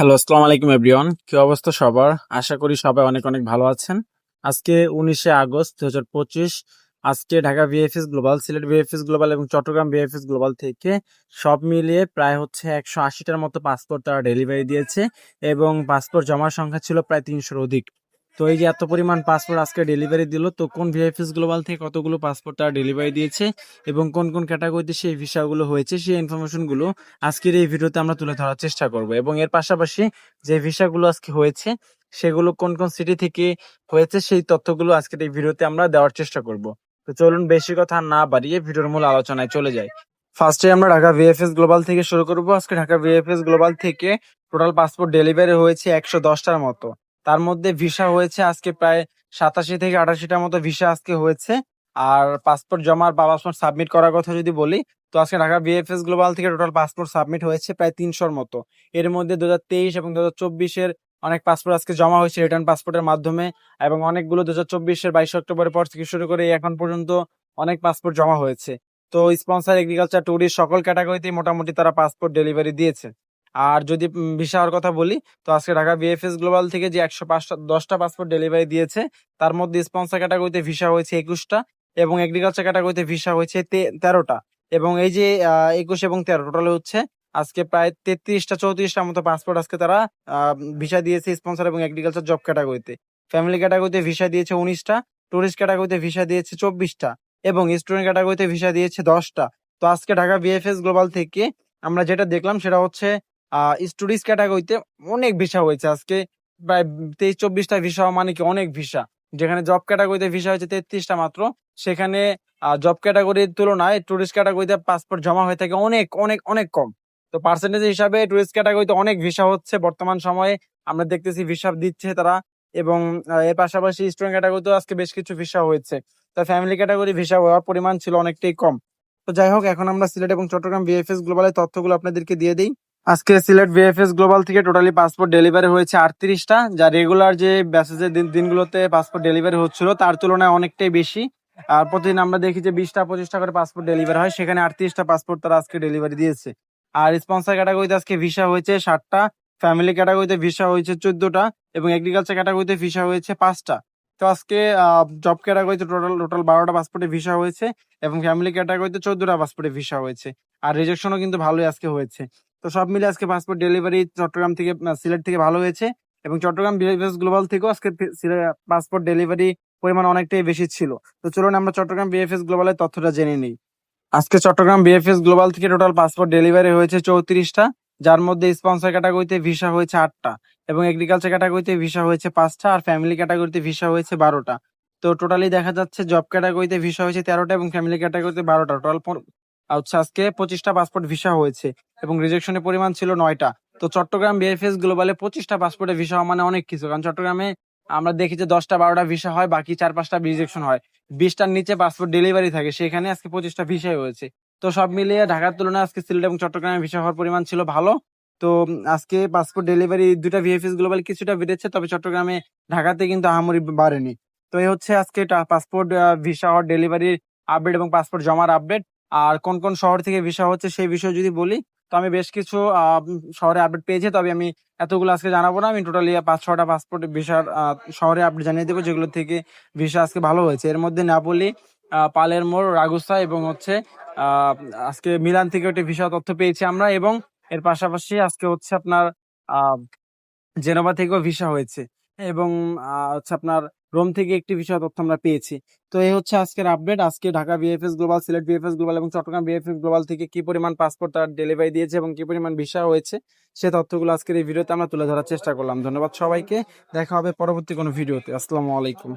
Hello আসসালামু আলাইকুম everyone কি অবস্থা সবার? আশা করি সবাই অনেক অনেক ভালো আছেন। আজকে উনিশে আগস্ট দু হাজার পঁচিশ, আজকে Dhaka VFS global Sylhet VFS global এবং চট্টগ্রাম ভিএফএস গ্লোবাল থেকে সব মিলিয়ে প্রায় হচ্ছে একশো আশিটার মতো পাসপোর্ট তারা ডেলিভারি দিয়েছে এবং পাসপোর্ট জমার সংখ্যা ছিল প্রায় তিনশোর অধিক। তো এই যে এত পরিমাণ পাসপোর্ট আজকে ডেলিভারি দিল, তো কোন ভিএফএস গ্লোবাল থেকে কতগুলো পাসপোর্ট তারা ডেলিভারি দিয়েছে এবং কোন কোন ক্যাটাগরিতে সেই ভিসাগুলো হয়েছে, সেই ইনফরমেশনগুলো আজকের এই ভিডিওতে আমরা তুলে ধরার চেষ্টা করব। এবং এর পাশাপাশি যে ভিসাগুলো আজকে হয়েছে, সেগুলো কোন কোন সিটি থেকে হয়েছে, সেই তথ্যগুলো আজকের এই ভিডিওতে আমরা দেওয়ার চেষ্টা করব। তো চলুন বেশি কথা না বাড়িয়ে ভিডিওর মূল আলোচনায় চলে যাই। ফার্স্টে আমরা ঢাকা ভিএফএস গ্লোবাল থেকে শুরু করব। আজকে ঢাকা ভিএফএস গ্লোবাল থেকে টোটাল পাসপোর্ট ডেলিভারি হয়েছে একশো দশটার মতো। তার মধ্যে ভিসা হয়েছে আজকে প্রায় সাতাশি থেকে আটাশিটার মতো ভিসা আজকে হয়েছে। আর পাসপোর্ট জমার বা পাসপোর্ট সাবমিট করার কথা যদি বলি, তো আজকে ঢাকা বিএফএস গ্লোবাল থেকে টোটাল পাসপোর্ট সাবমিট হয়েছে প্রায় তিনশোর মতো। এর মধ্যে দু এবং দু হাজার অনেক পাসপোর্ট আজকে জমা হয়েছে রিটার্ন পাসপোর্টের মাধ্যমে, এবং অনেকগুলো দু হাজার চব্বিশের বাইশে অক্টোবরের পর থেকে শুরু করে এখন পর্যন্ত অনেক পাসপোর্ট জমা হয়েছে। তো স্পন্সর এগ্রিকালচার ট্যুরিস্ট সকল ক্যাটাগরিতেই মোটামুটি তারা পাসপোর্ট ডেলিভারি দিয়েছে। আর যদি ভিসা হওয়ার কথা বলি, তো আজকে ঢাকা বিএফএস গ্লোবাল থেকে যে একশো পাঁচটা দশটা পাসপোর্ট ডেলিভারি দিয়েছে, তার মধ্যে স্পন্সর ক্যাটাগরিতে ভিসা হয়েছে একুশটা এবং এগ্রিকালচার ক্যাটাগরিতে ভিসা হয়েছে তেরোটা এবং এই যে একুশ এবং তেরো টোটাল হচ্ছে আজকে প্রায় তেত্রিশটা, চৌত্রিশটার মতো পাসপোর্ট আজকে তারা ভিসা দিয়েছে স্পন্সর এবং এগ্রিকালচার জব ক্যাটাগরিতে ফ্যামিলি ক্যাটাগরিতে ভিসা দিয়েছে উনিশটা টুরিস্ট ক্যাটাগরিতে ভিসা দিয়েছে চব্বিশটা এবং স্টুডেন্ট ক্যাটাগরিতে ভিসা দিয়েছে দশটা। তো আজকে ঢাকা বিএফএস গ্লোবাল থেকে আমরা যেটা দেখলাম সেটা হচ্ছে স্টুডিস ক্যাটাগরিতে অনেক ভিসা হয়েছে আজকে। প্রায় তেইশ, চব্বিশটা ভিসা মানে কি অনেক ভিসা যেখানে জব ক্যাটাগরিতে ভিসা হয়েছে তেত্রিশটা মাত্র। সেখানে জব ক্যাটাগরির তুলনায় টুরিস্ট ক্যাটাগরিতে পাসপোর্ট জমা হয়ে থাকে অনেক অনেক অনেক কম। তো পার্সেন্টেজ হিসাবে টুরিস্ট ক্যাটাগরিতে অনেক ভিসা হচ্ছে বর্তমান সময়ে। আমরা দেখতেছি ভিসা দিচ্ছে তারা। এবং এর পাশাপাশি স্টুডেন্ট ক্যাটাগরিতেও আজকে বেশ কিছু ভিসা হয়েছে। তো ফ্যামিলি ক্যাটাগরি ভিসা হওয়ার পরিমাণ ছিল অনেকটাই কম। তো যাই হোক, এখন আমরা সিলেট এবং চট্টগ্রাম বিএফএস গ্লোবালের তথ্যগুলো আপনাদেরকে দিয়ে দিই। আজকে সিলেট ভিএফএস গ্লোবাল থেকে টোটালি পাসপোর্ট ডেলিভারি হয়েছে আটত্রিশটা, যা রেগুলার যে ব্যাসেজের দিন, দিনগুলোতে পাসপোর্ট ডেলিভারি হচ্ছিল, তার তুলনায় অনেকটাই বেশি। আর প্রতিদিন আমরা দেখি যে বিশটা, পঁচিশটা করে পাসপোর্ট ডেলিভারি হয়, সেখানে আটত্রিশটা পাসপোর্ট তারা আজকে ডেলিভারি দিয়েছে। আর স্পন্সর ক্যাটাগরিতে আজকে ভিসা হয়েছে ষাটটা ফ্যামিলি ক্যাটাগরিতে ভিসা হয়েছে চোদ্দটা, এবং এগ্রিকালচার ক্যাটাগরিতে ভিসা হয়েছে পাঁচটা। তো আজকে জব ক্যাটাগরিতে টোটাল টোটাল বারোটা পাসপোর্টে ভিসা হয়েছে, এবং ফ্যামিলি ক্যাটাগরিতে চোদ্দটা পাসপোর্টে ভিসা হয়েছে। আর রিজেকশনও কিন্তু ভালোই আজকে হয়েছে। তো সব মিলে আজকে পাসপোর্ট ডেলিভারি চট্টগ্রাম থেকে সিলেট থেকে ভালো হয়েছে এবং চট্টগ্রাম বিএফএস গ্লোবাল থেকেও আজকে পাসপোর্ট ডেলিভারি পরিমাণ অনেকটাই বেশি ছিল। তো চলুন আমরা চট্টগ্রাম বিএফএস গ্লোবালের তথ্যটা জেনে নিই। আজকে চট্টগ্রাম বিএফএস গ্লোবাল থেকে টোটাল পাসপোর্ট ডেলিভারি হয়েছে চৌত্রিশটা, যার মধ্যে স্পন্সর ক্যাটাগরিতে ভিসা হয়েছে আটটা এবং এগ্রিকালচার ক্যাটাগরিতে ভিসা হয়েছে পাঁচটা আর ফ্যামিলি ক্যাটাগরিতে ভিসা হয়েছে বারোটা। তো টোটালি দেখা যাচ্ছে জব ক্যাটাগরিতে ভিসা হয়েছে তেরোটা এবং ফ্যামিলি ক্যাটাগরিতে বারোটা। টোটাল হচ্ছে আজকে পঁচিশটা পাসপোর্ট ভিসা হয়েছে এবং রিজেকশনের পরিমাণ ছিল নয়টা। তো চট্টগ্রাম বিএফএস গ্লোবালে পঁচিশটা পাসপোর্টে ভিসা হওয়া মানে অনেক কিছু। কারণ চট্টগ্রামে আমরা দেখি যে দশটা বারোটা ভিসা হয়, বাকি চার পাঁচটা রিজেকশন হয়। বিশটার নিচে পাসপোর্ট ডেলিভারি থাকে, সেখানে আজকে পঁচিশটা ভিসাই হয়েছে। তো সব মিলিয়ে ঢাকার তুলনায় আজকে সিলেট এবং চট্টগ্রামে ভিসা হওয়ার পরিমাণ ছিল ভালো। তো আজকে পাসপোর্ট ডেলিভারি দুটা ভিএফএস গ্লোবাল কিছুটা বেড়েছে, তবে চট্টগ্রামে ঢাকাতে কিন্তু আহামরি বাড়েনি। তো এই হচ্ছে আজকে পাসপোর্ট ভিসা হওয়ার ডেলিভারির আপডেট এবং পাসপোর্ট জমার আপডেট আর কোন কোন শহর থেকে ভিসা হচ্ছে সেই বিষয়ে যদি বলি তো আমি বেশ কিছু শহরে আপডেট পেয়েছি। তবে আমি এতগুলো আজকে জানাব না। আমি টোটালি পাঁচ ছটা পাসপোর্ট ভিসার শহরে আপডেট জানিয়ে দেবো যেগুলো থেকে ভিসা আজকে ভালো হয়েছে। এর মধ্যে নাপোলি আহ, পালেরমোর রাগুসা এবং হচ্ছে আজকে মিলান থেকে একটি ভিসা তথ্য পেয়েছি আমরা এবং এর পাশাপাশি আজকে হচ্ছে আপনার জেনোভা থেকেও ভিসা হয়েছে এবং হচ্ছে আপনার রোম থেকে একটি বিষয় তথ্য আমরা পেয়েছি। তো এই হচ্ছে আজকের আপডেট আজকে Dhaka VFS global Sylhet VFS global এবং চট্টগ্রাম বিএফএস গ্লোবাল থেকে কি পরিমাণ পাসপোর্ট তার ডেলিভারি দিয়েছে এবং কি পরিমাণ ভিসা হয়েছে, সে তথ্যগুলো আজকের এই ভিডিওতে আমরা তুলে ধরার চেষ্টা করলাম। ধন্যবাদ সবাইকে। দেখা হবে পরবর্তী কোনো ভিডিওতে আসসালামু আলাইকুম।